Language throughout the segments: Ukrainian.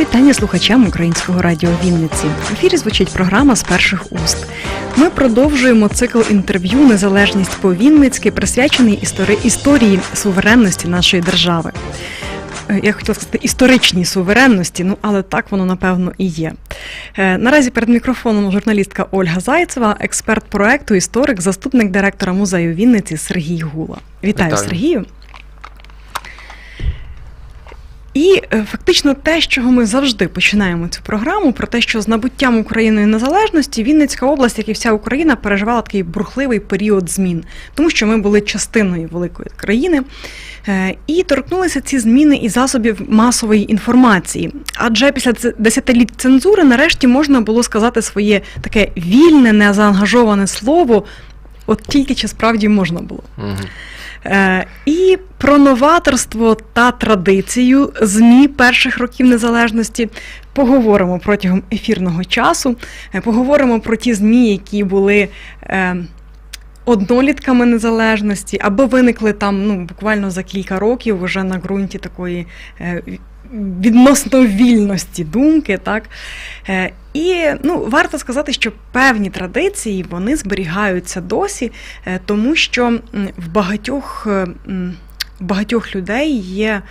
Вітання слухачам українського радіо Вінниці. В ефірі звучить програма з перших уст. Ми продовжуємо цикл інтерв'ю Незалежність по Вінницьки, присвячений історії суверенності нашої держави. Е, Я хотіла сказати історичній суверенності, ну але так воно напевно і є. Е, Наразі перед мікрофоном журналістка Ольга Зайцева, експерт проекту, історик, заступник директора музею Вінниці Сергій Гула. Вітаю, Вітаю. Сергію. І е, фактично те, з чого ми завжди починаємо цю програму, про те, що з набуттям Україною незалежності Вінницька область, як і вся Україна, переживала такий бурхливий період змін, тому що ми були частиною великої країни. Е, І торкнулися ці зміни і засобів масової інформації. Адже після десятиліть цензури нарешті можна було сказати своє таке вільне, незаангажоване слово, от тільки чи справді можна було. Мгм. Е, І про новаторство та традицію ЗМІ перших років незалежності поговоримо протягом ефірного часу. Е, Поговоримо про ті ЗМІ, які були. е, Однолітками незалежності, або виникли там ну буквально за кілька років вже на ґрунті такої відносно вільності думки, так? Е, і ну варто сказати, що певні традиції вони зберігаються досі, Е, тому що в багатьох, е, в багатьох людей є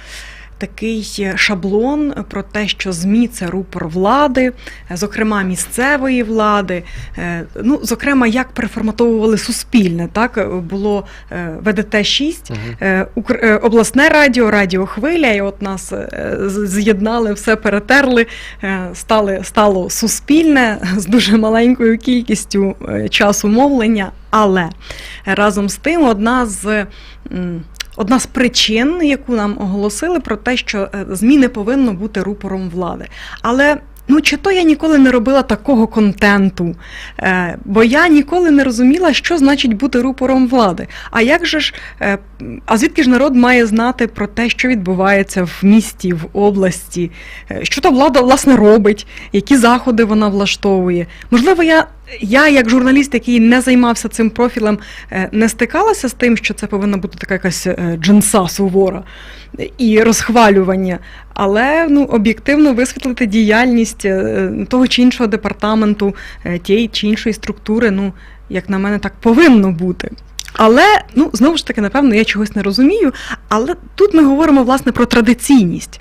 такий шаблон про те, що ЗМІ це рупор влади, зокрема місцевої влади. Е, Ну, зокрема, як переформатовували суспільне, так було е, ВДТ 6 Мгм. Е, е, обласне радіо, радіо Хвиля, і от нас з'єднали, все перетерли, стали, стало суспільне з дуже маленькою кількістю часу мовлення. Але разом з тим, одна з. Одна з причин, яку нам оголосили, про те, що е, ЗМІ не повинно бути рупором влади. Але ну чи то я ніколи не робила такого контенту, е, бо я ніколи не розуміла, що значить бути рупором влади. А як же ж, е, а звідки ж народ має знати про те, що відбувається в місті, в області, що та влада власне робить, які заходи вона влаштовує? Можливо, я. Я, як журналіст, який не займався цим профілем, е, не стикалася з тим, що це повинна бути така якась е, джинса сувора і розхвалювання, але ну, об'єктивно висвітлити діяльність е, того чи іншого департаменту, тієї чи іншої структури, ну, як на мене, так повинно бути. Але ну знову ж таки, напевно, я чогось не розумію. Але тут ми говоримо власне про традиційність,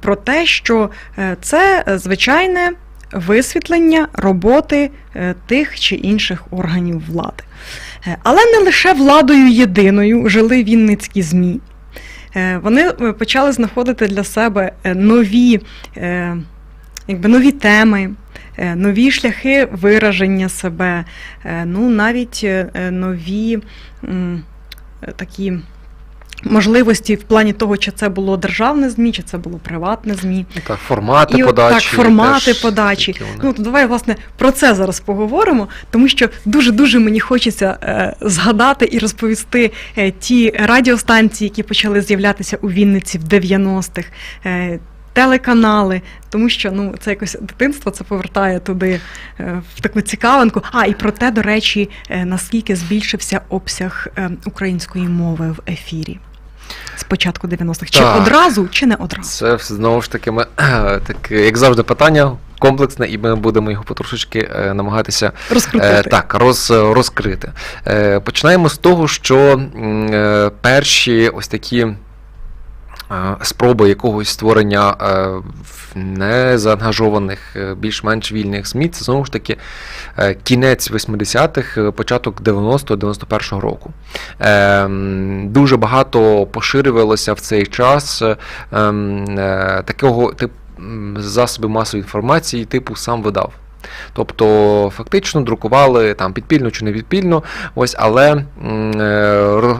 про те, що це звичайне висвітлення роботи е, тих чи інших органів влади. Е, Але не лише владою єдиною жили вінницькі ЗМІ. Е, Вони почали знаходити для себе нові, якби нові теми, нові шляхи вираження себе, ну навіть нові такі. Можливості в плані того, чи це було державне ЗМІ, чи це було приватне ЗМІ. Так, формати І подачі. так, формати теж подачі. Ну то давай власне про це зараз поговоримо, тому що дуже дуже мені хочеться е, згадати і розповісти е, ті радіостанції, які почали з'являтися у Вінниці в 90-х. Е, Телеканали, тому що ну це якось дитинство це повертає туди е, в таку цікавинку. А і про те, до речі, е, наскільки збільшився обсяг е, української мови в ефірі з початку 90-х. Чи Так. одразу, чи не одразу? Це знову ж таки, ми, так, як завжди, питання комплексне, і ми будемо його потрошечки е, намагатися Розкрутити. Е, так, роз, розкрити. Е, починаємо з того, що е, перші ось такі. Спроби якогось створення е, незаангажованих, е, більш-менш вільних ЗМІ, це знову ж таки е, кінець 80-х, е, початок 90-91 року. Дуже багато поширювалося в цей час такого типу засобів масової інформації, типу сам видав. Тобто фактично друкували там підпільно чи не підпільно, ось, але е,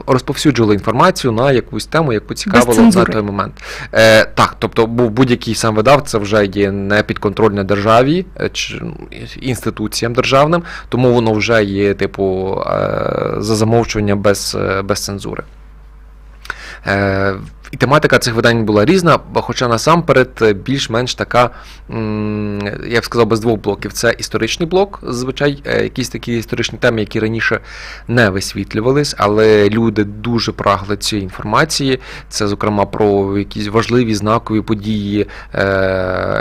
розповсюджували інформацію на якусь тему, яку цікавило на той момент. Е, так, тобто був будь-який сам видав, це вже є не підконтрольне державі е, чи інституціям державним, тому воно вже є, типу, е, за замовчування без, без цензури. Е, і тематика цих видань була різна, хоча насамперед е, більш-менш така, я б сказав, без двох блоків. Це історичний блок, зазвичай, е, якісь такі історичні теми, які раніше не висвітлювались, але люди дуже прагли цієї інформації. Це, зокрема, про якісь важливі знакові події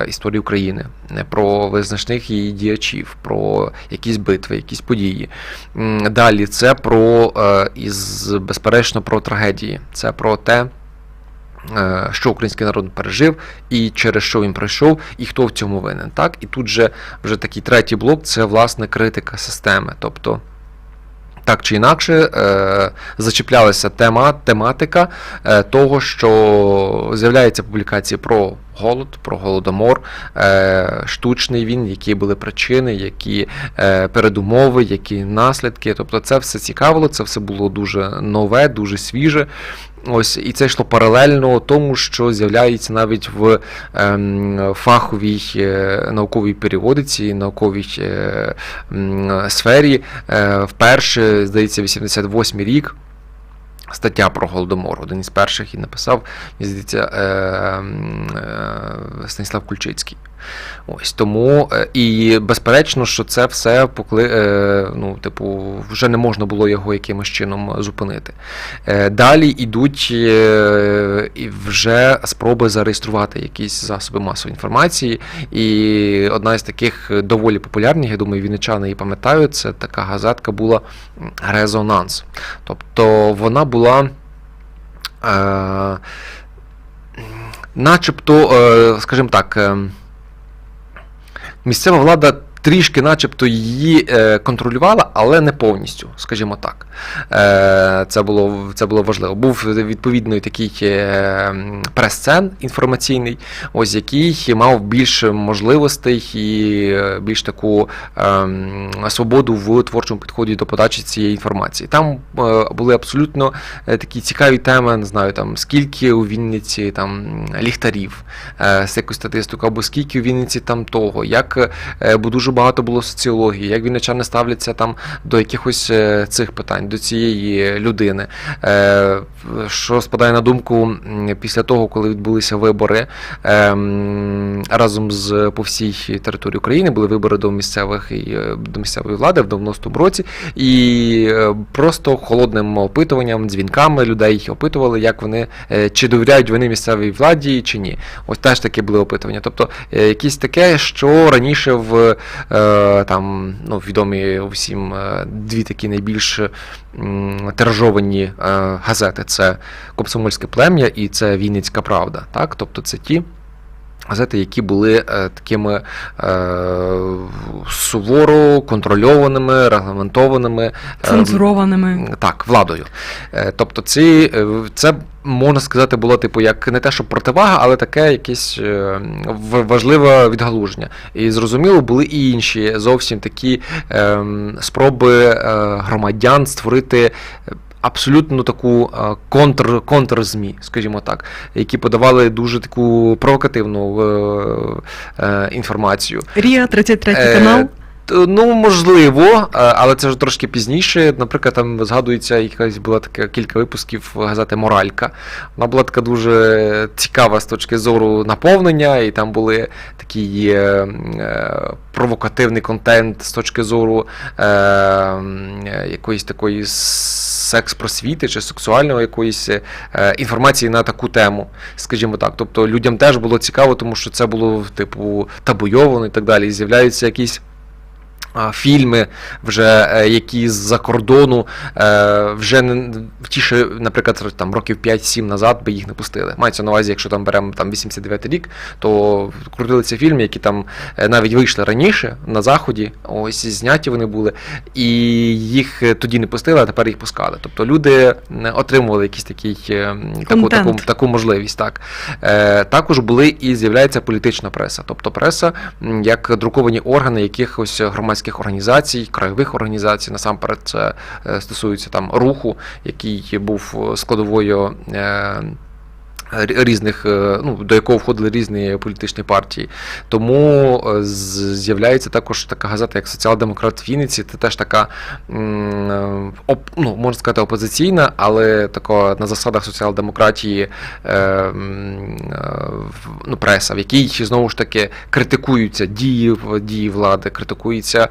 історії України, про визначних її діячів, про якісь битви, якісь події. Далі це про із, безперечно про трагедії. Це про те. е, Що український народ пережив, і через що він пройшов, і хто в цьому винен. Так? І тут же вже такий третій блок це власне критика системи. Тобто так чи інакше е, зачіплялася тема, тематика е, того, що з'являються публікації про голод, про голодомор, е, штучний він, які були причини, які е, передумови, які наслідки. Тобто це все цікавило, це все було дуже нове, дуже свіже. Ось і це йшло паралельно тому, що з'являється навіть в ем, фаховій е, науковій періодиці, науковій сфері. Вперше, здається, 88 рік. Стаття про Голодомор, один із перших і написав, мені здається, е, е, Станіслав Кульчицький. Ось тому е, і безперечно, що це все покли, е, ну, типу, вже не можна було його якимось чином зупинити. Е, Далі йдуть вже спроби зареєструвати якісь засоби масової інформації. І одна із таких доволі популярних, я думаю, вінничани її пам'ятають, це така газетка була Резонанс. Тобто вона була. Е, начебто, скажімо так, місцева влада трішки, начебто, її е, контролювала, але не повністю, скажімо так. Е, це, було, це було важливо. Був відповідний такий е, прес-цен інформаційний, ось який мав більше можливостей і більш таку свободу в творчому підході до подачі цієї інформації. Там були абсолютно такі цікаві теми, не знаю, там скільки у Вінниці там ліхтарів, з якусь статистику, або скільки у Вінниці там того, як бо дуже багато було соціології, як вінничани ставляться там до якихось е, цих питань, до цієї людини. Е, Що спадає на думку після того, коли відбулися вибори е, разом з по всій території України були вибори до місцевих і до місцевої влади в 90-му році, і просто холодним опитуванням, дзвінками людей їх опитували, як вони чи довіряють вони місцевій владі, чи ні. Ось теж таке були опитування. Тобто якісь таке, що раніше в там ну, відомі всім е, дві такі найбільш тержовані е, газети: це Комсомольське плем'я і це Вінницька Правда. Так? Тобто це ті. Газети, які були е, такими е, суворо контрольованими, регламентованими, е, Цензурованими. так, владою. Е, Тобто, ці, це можна сказати, було типу як не те, що противага, але таке якесь е, важливе відгалуження. І зрозуміло, були і інші зовсім такі ем, спроби е, громадян створити. Абсолютно таку е, контр, контрзмі, скажімо так, які подавали дуже таку провокативну е, е, інформацію. Рія, 33 Е, канал. Ну, можливо, але це вже трошки пізніше. Наприклад, там згадується якась була така кілька випусків газети Моралька. Вона була така дуже цікава з точки зору наповнення, і там були такий провокативний контент з точки зору е, якоїсь такої секс-просвіти чи сексуальної якоїсь е, інформації на таку тему, скажімо так. Тобто людям теж було цікаво, тому що це було типу табуйовано і так далі. І з'являються якісь фільми, вже е, які з-за кордону е, вже не ті, що, наприклад, там років 5-7 назад би їх не пустили. Мається на увазі, якщо там беремо там 89 рік, то крутилися фільми, які там е, навіть вийшли раніше на заході, ось зняті вони були, і їх тоді не пустили, а тепер їх пускали. Тобто люди отримували якийсь такий таку, таку, таку можливість. Так. Також були і з'являється політична преса, тобто преса як друковані органи якихось громадських організацій, краєвих організацій. Насамперед, це е, стосується там руху, який був складовою. Е, різних, е, ну, до якого входили різні політичні партії. Тому е, з'являється також така газета, як Соціал-демократ Вінниці. Це теж така, ну, можна сказати, опозиційна, але така на засадах соціал-демократії ну, преса, в якій знову ж таки критикуються дії, дії влади, критикується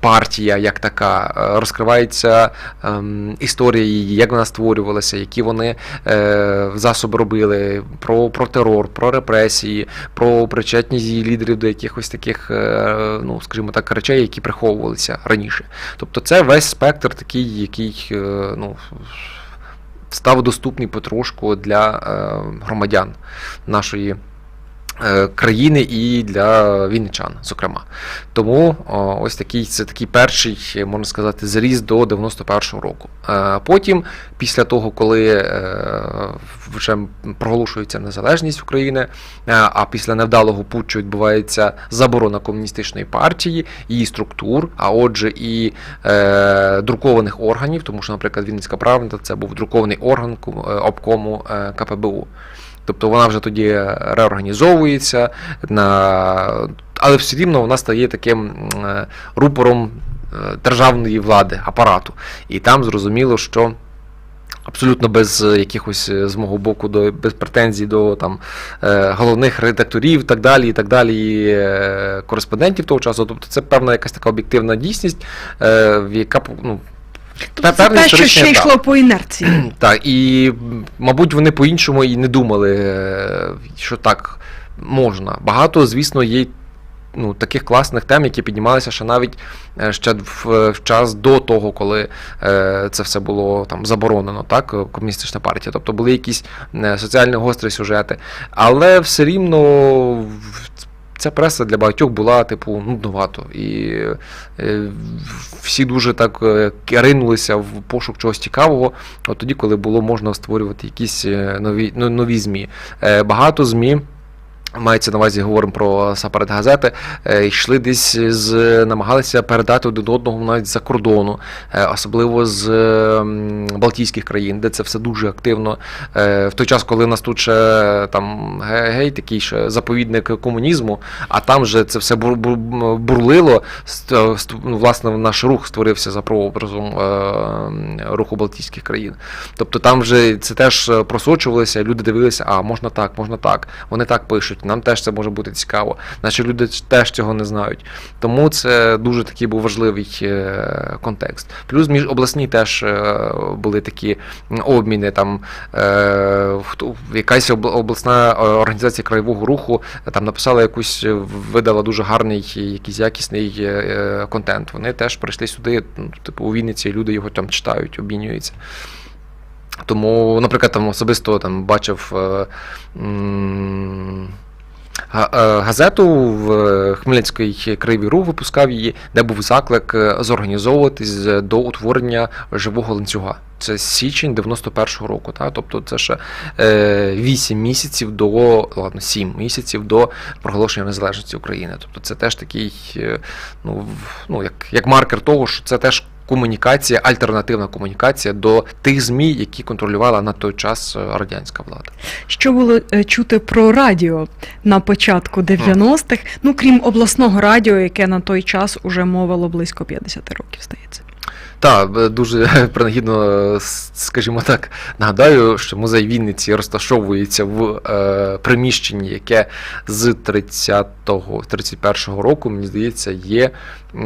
партія як така, розкривається ем, історія її, як вона створювалася, які вони засоби робили, про, про терор, про репресії, про причетність її лідерів до якихось таких, е, ну скажімо так, речей, які приховувалися раніше. Тобто це весь спектр такий, який е, ну, став доступний потрошку для е, громадян нашої. Е, Країни і для вінничан, зокрема. Тому ось такий це такий перший, можна сказати, зріз до 91-го року. Е, Потім, після того, коли е, вже проголошується незалежність України, а після невдалого путчу відбувається заборона комуністичної партії, її структур, а отже, і друкованих органів, тому що, наприклад, Вінницька правда це був друкований орган обкому КПБУ. Тобто вона вже тоді реорганізовується, на... але все рівно вона стає таким е, рупором е, державної влади, апарату. І там зрозуміло, що. Абсолютно без е, якихось з мого боку, до, без претензій до там, головних редакторів, так далі, і так далі, кореспондентів того часу. Тобто це певна якась така об'єктивна дійсність, яка ну, Тобто це те, що ще йшло по інерції. Так, і, мабуть, вони по-іншому і не думали, е, що так можна. Багато, звісно, є ну, таких класних тем, які піднімалися ще навіть е, ще в, в час до того, коли е, це все було там заборонено, так, е, комуністична партія. Тобто були якісь соціально гострі сюжети. Але все рівно. Ця преса для багатьох була, типу, нудновато. І е, всі дуже так е, ринулися в пошук чогось цікавого, от тоді, коли було можна створювати якісь е, нові, ну, нові ЗМІ. Е, Багато ЗМІ. Мається на увазі, говоримо про сапарат газети, е, йшли десь з намагалися передати один одного навіть за кордону, е, особливо з Балтійських країн, де це все дуже активно. Е, В той час, коли в нас тут ще там гей, такий ще заповідник комунізму, а там же це все бур- бур- бурлило. ну, Власне, наш рух створився за прообразом руху Балтійських країн. Тобто там вже це теж просочувалося, люди дивилися, а можна так, можна так. Вони так пишуть, нам теж це може бути цікаво. Наші люди теж цього не знають. Тому це дуже такий був важливий е, контекст. Плюс між обласні теж е, були такі обміни. Там е, якась обласна організація краєвого руху там написала якусь, видала дуже гарний, якийсь якісний контент. Вони теж прийшли сюди, ну, типу у Вінниці, люди його там читають, обмінюються. Тому, наприклад, там особисто там бачив е, м, газету в е, Хмельницький Кривий Рух випускав її, де був заклик е, зорганізовуватись е, до утворення живого ланцюга. Це січень 91-го року, та? тобто це ще е, 8 місяців до, ладно, 7 місяців до проголошення незалежності України. Тобто це теж такий, е, ну, ну як, як маркер того, що це теж комунікація, альтернативна комунікація до тих ЗМІ, які контролювала на той час е, радянська влада. Що було е, чути про радіо на початку 90-х, ну крім обласного радіо, яке на той час уже мовило близько 50 років, здається. Так, е, дуже принагідно, е, скажімо так, нагадаю, що музей Вінниці розташовується в е, приміщенні, яке з 30-го, 31-го року, мені здається, є е,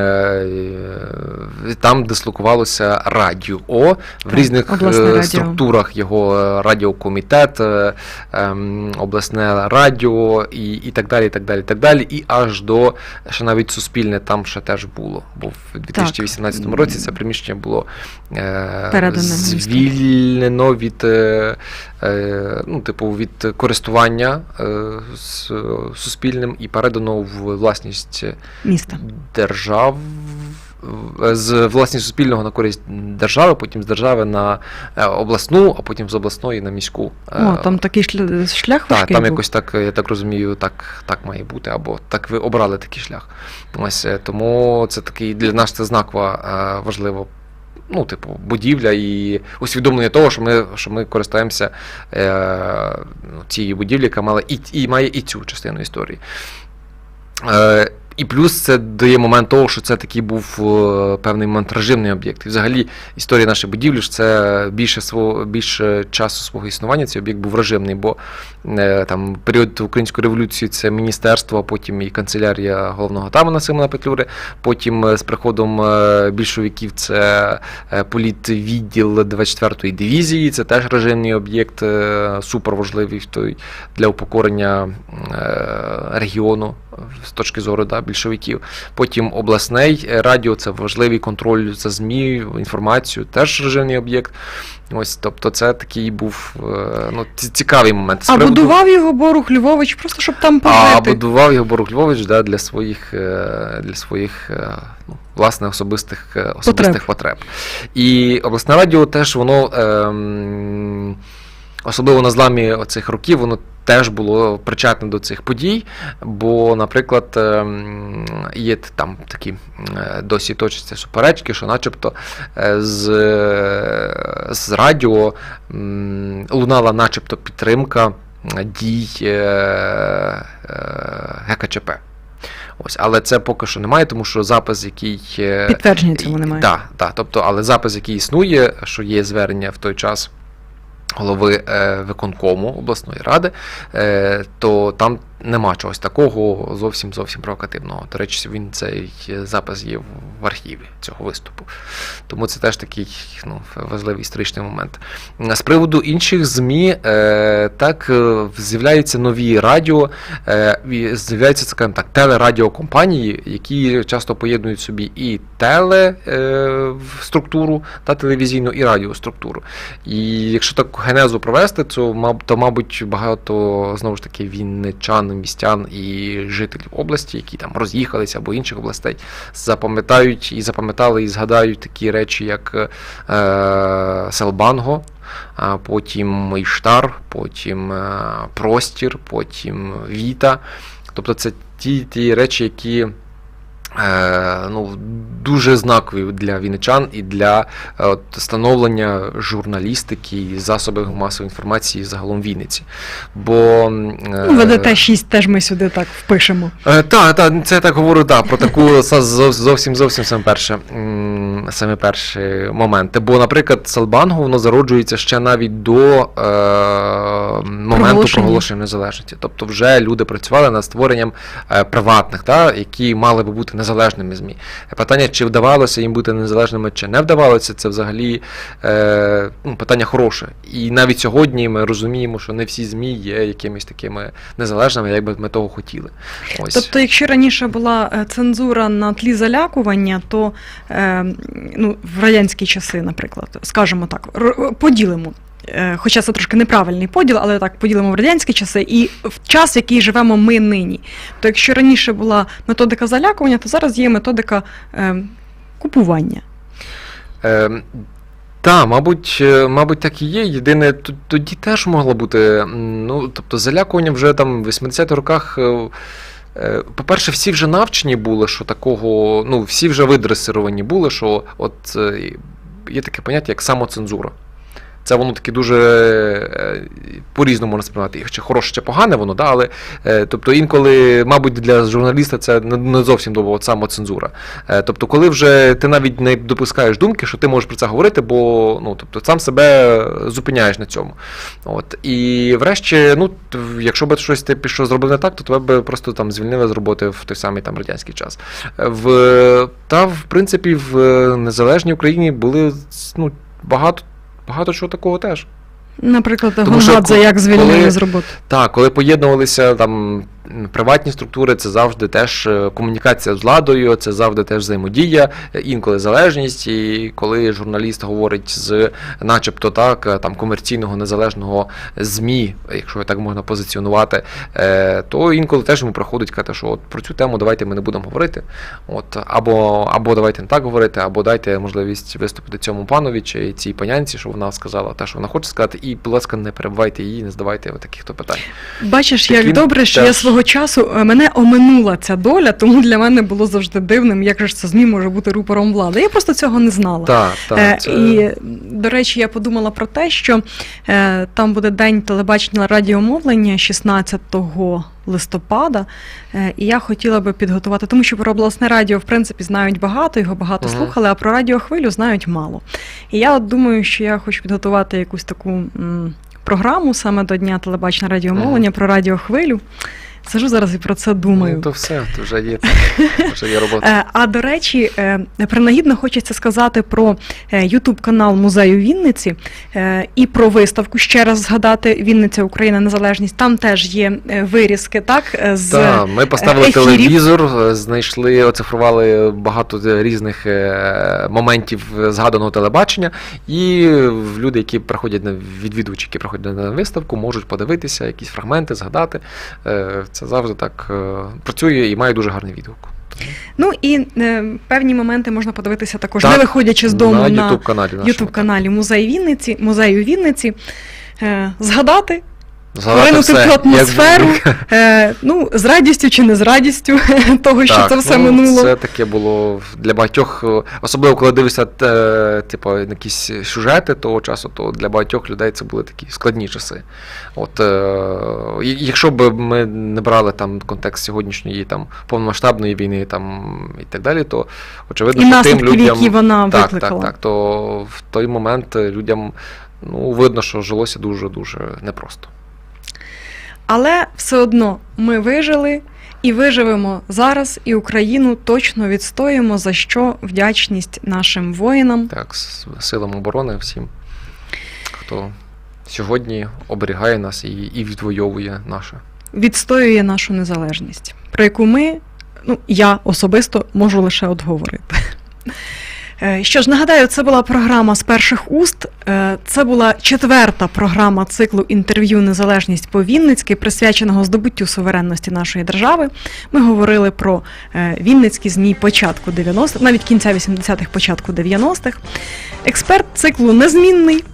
е, там дислокувалося радіо в Так, різних е, радіо. структурах його е, радіокомітет, е, ем, обласне радіо і, і так далі, і так далі, і так далі. І аж до ще навіть суспільне там ще теж було. Бо в 2018 році це приміщення було е, звільнено від, е, е, ну, типу, від користування е, з суспільним і передано в власність Міста. держав. З власність суспільного на користь держави, потім з держави на е, обласну, а потім з обласної на міську. Е, О, там такий шлях так, там був. якось так, я так розумію, так, так має бути, або так ви обрали такий шлях. Ось е, тому це такий для нас це знакова е, важлива ну, типу, будівля і усвідомлення того, що ми, що ми користуємося е, ну, цією будівлею, яка мала і, і має і цю частину історії. Е, і плюс це дає момент того, що це такий був е, певний момент режимний об'єкт. І взагалі історія нашої будівлі ж це більше свого більше часу свого існування. Цей об'єкт був режимний, бо е, там період української революції це міністерство, потім і канцелярія головного тамана Симона Петлюри. Потім е, з приходом більшовиків це політвідділ 24-ї дивізії. Це теж режимний об'єкт, супер важливий той для упокорення регіону з точки зору да, більшовиків. Потім обласний е, радіо це важливий контроль за ЗМІ, інформацію, теж режимний об'єкт. Ось, тобто, це такий був е, ну, цікавий момент. А приводу- будував його Борух Львович, просто щоб там а будував його Борух Львович да, для своїх, е, для своїх ну, власне особистих, особистих потреб. І обласне радіо теж воно, ем, особливо на зламі оцих років, воно теж було причетне до цих подій. Бо, наприклад, ем, є там такі е, досі точаться суперечки, що начебто е, з, з радіо лунала начебто підтримка дій е, ГКЧП. Ось, але це поки що немає, тому що запис, який. Підтвердження цьому немає. Так, так, тобто, але запис, який існує, що є звернення в той час голови е, виконкому обласної ради, е, то там нема чогось такого зовсім зовсім провокативного. До речі, він цей запис є в архіві цього виступу. Тому це теж такий ну, важливий історичний момент. З приводу інших ЗМІ, е, так е, з'являються нові радіо, е, з'являються скажімо так, телерадіокомпанії, які часто поєднують собі і теле е, та телевізійну, і радіоструктуру. І якщо так генезу провести, то, то мабуть, багато знову ж таки вінничан, містян і жителів області, які там роз'їхалися або інших областей, запам'ятають і запам'ятали і згадають такі речі, як е, Селбанго, потім Іштар, потім е, Простір, потім Віта. Тобто це ті, ті речі, які ну, дуже знакові для вінничан і для е, от, становлення журналістики і засобів масової інформації загалом Вінниці. Бо е, ВДТ 6 теж ми сюди так впишемо. Е, Так, так, це я так говорю, так, про таку зовсім зовсім саме перше, саме перші моменти. Бо, наприклад, Салбанго воно зароджується ще навіть до е, моменту Проголошення. проголошення незалежності. Тобто вже люди працювали над створенням е, приватних, та, які мали би бути незалежними ЗМІ. Питання, чи вдавалося їм бути незалежними, чи не вдавалося, це взагалі е, ну, питання хороше. І навіть сьогодні ми розуміємо, що не всі ЗМІ є якимись такими незалежними, як би ми того хотіли. Ось. Тобто, якщо раніше була е, цензура на тлі залякування, то е, ну, в радянські часи, наприклад, скажімо так, поділимо. Е, Хоча це трошки неправильний поділ, але так поділимо в радянські часи і в час, в який живемо ми нині. То якщо раніше була методика залякування, то зараз є методика е, купування. Е, та, мабуть, мабуть, так і є. Єдине, тоді теж могло бути. Ну, тобто, залякування вже там в 80-х роках. е, е, По-перше, всі вже навчені були, що такого, ну, всі вже видресировані були, що от є таке поняття, як самоцензура. Це воно таке дуже е, по-різному можна сприймати. Чи хороше, чи погане воно, да, але е, тобто інколи, мабуть, для журналіста це не, зовсім от самоцензура. Е, Тобто, коли вже ти навіть не допускаєш думки, що ти можеш про це говорити, бо ну, тобто, сам себе зупиняєш на цьому. От. І врешті, ну, якщо б щось ти пішов зробив не так, то тебе б просто там звільнили з роботи в той самий там радянський час. В, та, в принципі, в незалежній Україні були ну, багато, багато чого такого теж. Наприклад, Гонгадзе як звільнили з роботи. Так, коли поєднувалися там приватні структури, це завжди теж е, комунікація з владою, це завжди теж взаємодія, е, інколи залежність. І коли журналіст говорить з, начебто, так, е, там комерційного незалежного ЗМІ, якщо так можна позиціонувати, то інколи теж йому приходить казати, що от про цю тему давайте ми не будемо говорити. От, або, або давайте не так говорити, або дайте можливість виступити цьому панові чи цій панянці, що вона сказала те, що вона хоче сказати, і, будь ласка, не перебивайте її, не задавайте таких то питань. Бачиш, як добре, що я свого свого часу е, мене оминула ця доля, тому для мене було завжди дивним, як же ж це ЗМІ може бути рупором влади. Я просто цього не знала. Так, Е, так. Це... І, до речі, я подумала про те, що е, там буде день телебачення радіомовлення 16 листопада, е, і я хотіла би підготувати, тому що про обласне радіо, в принципі, знають багато, його багато Мгм. слухали, а про радіохвилю знають мало. І я от думаю, що я хочу підготувати якусь таку м, програму саме до Дня телебачення радіомовлення про радіохвилю. Сижу зараз і про це думаю. Ну, то все, то вже є, вже є робота. Е, А до речі, е, принагідно хочеться сказати про Ютуб канал музею Вінниці е, і про виставку. Ще раз згадати Вінниця Україна Незалежність. Там теж є е, вирізки, так е, з Так, ми поставили ефірів. телевізор, е, знайшли, оцифрували багато різних е, моментів згаданого телебачення, і люди, які приходять на відвідувачі, які приходять на виставку, можуть подивитися якісь фрагменти, згадати. Це завжди так е, працює і має дуже гарний відгук. ну і е, певні моменти можна подивитися також, Так, не виходячи з дому на Ютуб каналі. Ютуб каналі Музей Вінниці, музею Вінниці. Е, Згадати поринути все, в як атмосферу, е, ну, з радістю чи не з радістю того, що Так, це все ну, минуло. Це таке було для багатьох, е, особливо коли дивишся е, типу, якісь сюжети того часу, то для багатьох людей це були такі складні часи. От, е, якщо б ми не брали там контекст сьогоднішньої там, повномасштабної війни там, і так далі, то очевидно, І що тим людям. які вона так, викликала. так, так, то в той момент людям ну, видно, що жилося дуже-дуже непросто. Але все одно ми вижили і виживемо зараз, і Україну точно відстоїмо, за що вдячність нашим воїнам. Так, силам оборони всім, хто сьогодні оберігає нас і, і відвоює наше. відстоює нашу незалежність, про яку ми, ну я особисто можу лише от говорити. Е, Що ж, нагадаю, це була програма з перших уст. Е, Це була четверта програма циклу інтерв'ю Незалежність по Вінницьки, присвяченого здобуттю суверенності нашої держави. Ми говорили про е, Вінницькі змі початку 90-х, навіть кінця 80-х, початку 90-х. Експерт циклу незмінний.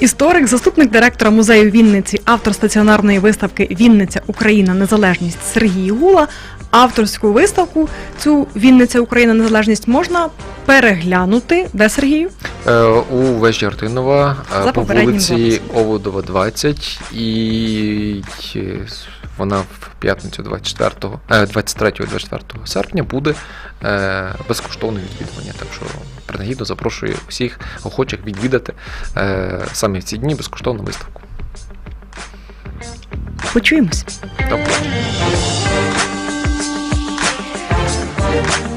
Історик, заступник директора музею Вінниці, автор стаціонарної виставки Вінниця Україна Незалежність Сергій Гула. Авторську виставку цю Вінниця Україна Незалежність можна переглянути. Де Сергію? Е, у вежі Артинова е, За по вулиці записом. Оводова 20 і е, вона в п'ятницю 24, е, 23-24 серпня буде е, безкоштовне відвідування. Так що принагідно запрошую всіх охочих відвідати е, саме в ці дні безкоштовну виставку. Почуємось. До побачення. Bye.